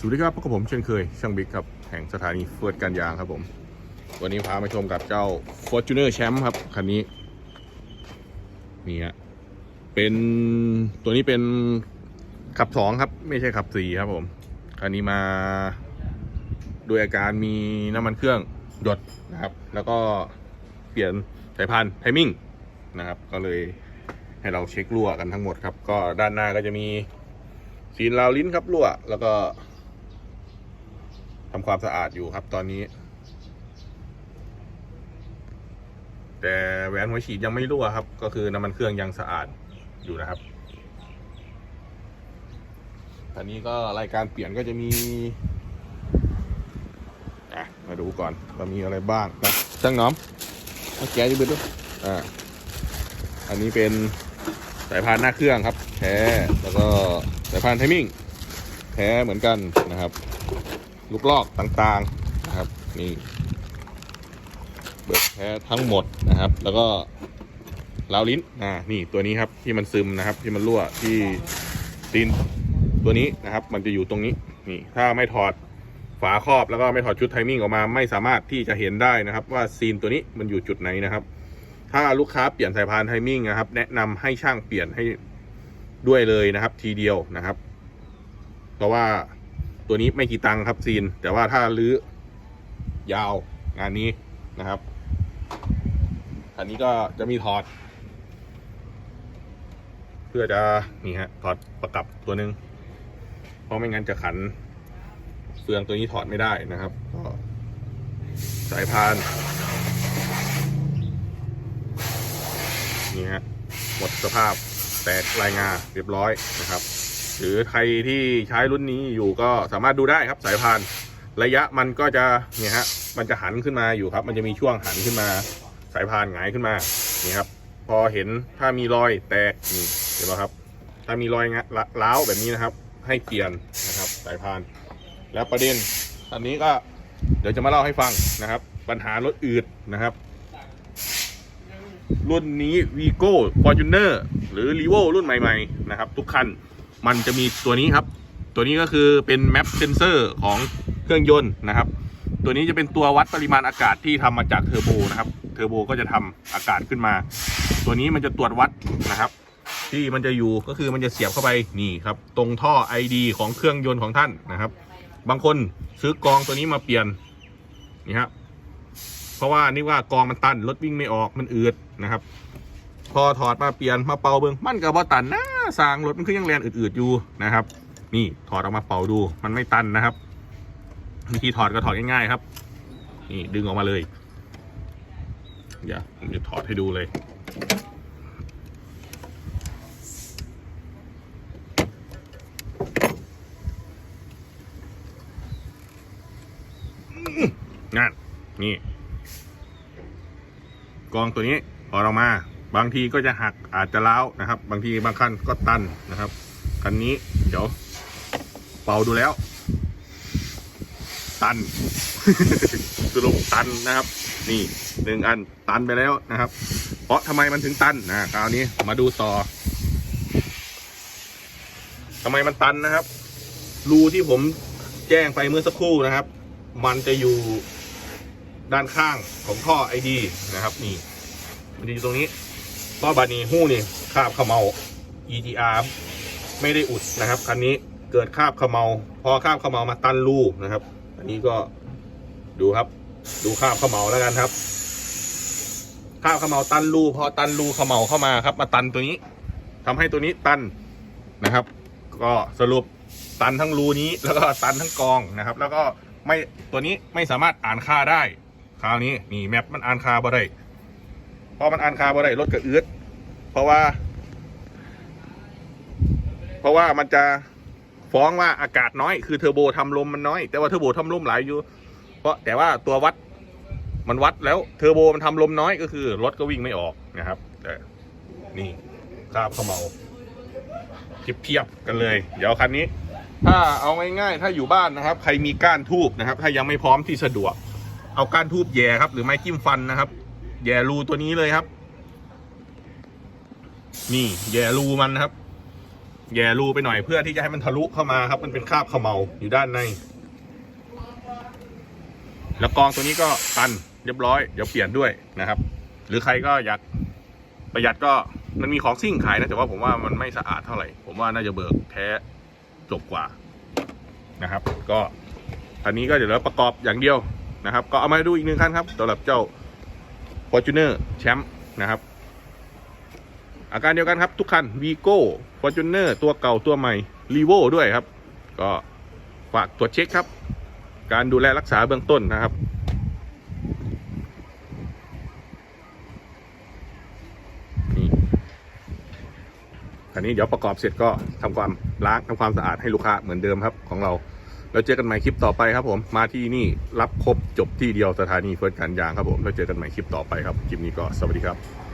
สวัสดีครับพบกับผมเช่นเคย ช่างบิ๊กครับ แห่งสถานีเฟิร์ดการยางครับผม วันนี้พามาชมกับเจ้า Fortuner Champ ครับ คันนี้ นี่ฮะ เป็นตัวนี้เป็นขับสองครับ ไม่ใช่ขับสี่ครับผม คันนี้มา โดยอาการมีน้ำมันเครื่องหยดนะครับ แล้วก็เปลี่ยนสายพานธุ์ไทมิ่งนะครับ ก็เลยให้เราเช็ครั่วกันทั้งหมดครับ ก็ด้านหน้าก็จะมีซีนราวลิ้นครับรั่ว แล้วก็ ทำความสะอาดอยู่ครับตอนนี้ แต่แหวนหัวฉีดยังไม่รั่วครับ ก็คือน้ำมันเครื่องยังสะอาดอยู่นะครับอันนี้ก็รายการเปลี่ยนก็จะมีมาดูก่อนว่ามีอะไรบ้างนะช่างน้อมมาแกะจะเบิดด้วยอ่าอันนี้เป็นสายพานหน้าเครื่องครับ แท้แล้วก็สายพานไทมิ่งแท้เหมือนกันนะครับ ลูกลอกต่างๆนะครับนี่เบิกแท้ทั้งหมดนะครับ แล้วก็ราวลิ้นอ่านี่ตัวนี้ครับที่มันซึมนะครับ ที่มันรั่วที่ตีนตัวนี้นะครับ มันจะอยู่ตรงนี้นี่ถ้าไม่ถอดฝาครอบแล้วก็ไม่ถอดชุดไทมิ่งออกมา ไม่สามารถที่จะเห็นได้นะครับ ว่าซีนตัวนี้มันอยู่จุดไหนนะครับ ถ้าลูกค้าเปลี่ยนสายพานไทมิ่งนะครับ แนะนำให้ช่างเปลี่ยนให้ด้วยเลยนะครับ ทีเดียวนะครับ เพราะว่า ตัวนี้ไม่กี่ตังค์ครับซีน แต่ว่าถ้าลื้อยาวงานนี้นะครับอันนี้ก็จะมีถอด เพื่อจะนี่ฮะถอดประกับตัวหนึ่งเพราะไม่งั้นจะขันเฟืองตัวนี้ถอดไม่ได้นะครับ ก็สายพานนี่ฮะหมดสภาพแตกรายงาเรียบร้อยนะครับ หรือใครที่ใช้รุ่นนี้อยู่ก็สามารถดูได้ครับสายพานระยะมันก็จะเนี่ยฮะมันจะหันขึ้นมาอยู่ครับ มันจะมีช่วงหันขึ้นมา สายพานหงายขึ้นมานี่ครับ พอเห็นถ้ามีรอยแตกนี่เห็นไหมครับ ถ้ามีรอยงะล้าวแบบนี้นะครับ ให้เปลี่ยนนะครับสายพาน แล้วประเด็นอันนี้ก็เดี๋ยวจะมาเล่าให้ฟังนะครับ ปัญหารถอืดนะครับ รุ่นนี้ Vigo Fortuner หรือ r e v o รุ่นใหม่ ๆ นะครับ ทุกคัน มันจะมีตัวนี้ครับ ตัวนี้ก็คือเป็น Map Sensor ของเครื่องยนต์นะครับ ตัวนี้จะเป็นตัววัดปริมาณอากาศที่ทำมาจากเทอร์โบนะครับเทอร์โบก็จะทำอากาศขึ้นมา ตัวนี้มันจะตรวจวัดนะครับ ที่มันจะอยู่ก็คือมันจะเสียบเข้าไปนี่ครับ ตรงท่อ ID ของเครื่องยนต์ของท่านนะครับ บางคนซื้อกองตัวนี้มาเปลี่ยนนี่ครับเพราะว่านี่ว่ากองมันตันรถวิ่งไม่ออกมันอืดนะครับ พอถอดมาเปลี่ยนมาเป่าเบิ้งมันกับว่าตันนะ สางรถมันคือยังแลนอืดๆอยู่นะครับ นี่ถอดออกมาเป่าดูมันไม่ตันนะครับวิธีถอดก็ถอดง่ายๆครับ นี่ดึงออกมาเลย เดี๋ยวผมจะถอดให้ดูเลย นั่น นี่ กองตัวนี้พอเรามา บางทีก็จะหักอาจจะล้าวนะครับ บางทีบางคันก็ตันนะครับคันนี้เดี๋ยวเป่าดูแล้ว ตันสรุปตันนะครับ นี่หนึ่งอันตันไปแล้วนะครับ เพราะทำไมมันถึงตันนะคราวนี้มาดูต่อทำไมมันตันนะครับ รูที่ผมแจ้งไปเมื่อสักครู่นะครับ มันจะอยู่ด้านข้างของท่อไอดีนะครับ นี่มันจะอยู่ตรงนี้ ท่อบานีหู้นี่คาบเขมเมา EGR ไม่ได้อุดนะครับคันนี้เกิดคาบเขมเมา พอคาบเขมเมามาตันรูนะครับ อันนี้ก็ดูครับ ดูคาบเขมเมาแล้วกันครับคาบเขมเมาตันรูพอตันรูเขมเมาเข้ามาครับ มาตันตัวนี้ทำให้ตัวนี้ตันนะครับ ก็สรุปตันทั้งรูนี้แล้วก็ตันทั้งกองนะครับ แล้วก็ไม่ตัวนี้ไม่สามารถอ่านค่าได้ คราวนี้นี่แมปมันอ่านค่าบ่ได้ พราะมันอ่านคาบ่ได้รถก็อืดเพราะว่า เพราะว่ามันจะฟ้องว่าอากาศน้อยคือเทอร์โบทำลมมันน้อย แต่ว่าเทอร์โบทำลมหลายอยู่ เพราะแต่ว่าตัววัดมันวัดแล้วเทอร์โบมันทำลมน้อยก็คือรถก็วิ่งไม่ออกนะครับแต่นี่คราบเขมเมาเทียบๆกันเลย เดี๋ยวคันนี้ ถ้าเอาง่ายๆถ้าอยู่บ้านนะครับ ใครมีก้านทูบนะครับ ถ้ายังไม่พร้อมที่สะดวก เอาก้านทูบแย่ครับ หรือไม้จิ้มฟันนะครับ แย่รูตัวนี้เลยครับ นี่แย่รูมันครับ แย่รูไปหน่อยเพื่อที่จะให้มันทะลุเข้ามาครับ มันเป็นคราบเขมเมาอยู่ด้านใน แล้วกองตัวนี้ก็ตันเรียบร้อยเดี๋ยวเปลี่ยนด้วยนะครับ หรือใครก็อยากประหยัดก็มันมีของซิ่งขายนะแต่ว่าผมว่ามันไม่สะอาดเท่าไหร่ ผมว่าน่าจะเบิกแท้จบกว่านะครับ ก็อันนี้ก็เดี๋ยวเราประกอบอย่างเดียวนะครับ ก็เอามาดูอีกหนึ่งคันครับสำหรับเจ้า Fortuner แชมป์นะครับ อาการเดียวกันครับทุกคัน Vigo Fortuner ตัวเก่าตัวใหม่ r e v o ด้วยครับ ก็ฝากตรวจเช็คครับ การดูแลรักษาเบื้องต้นนะครับนี่คันนี้เดี๋ยวประกอบเสร็จก็ทำความล้างทำความสะอาดให้ลูกค้าเหมือนเดิมครับของเรา แล้วเจอกันใหม่คลิปต่อไปครับผม มาที่นี่รับครบจบที่เดียวสถานีเฟิร์สการยางครับผม แล้วเจอกันใหม่คลิปต่อไปครับ คลิปนี้ก็สวัสดีครับ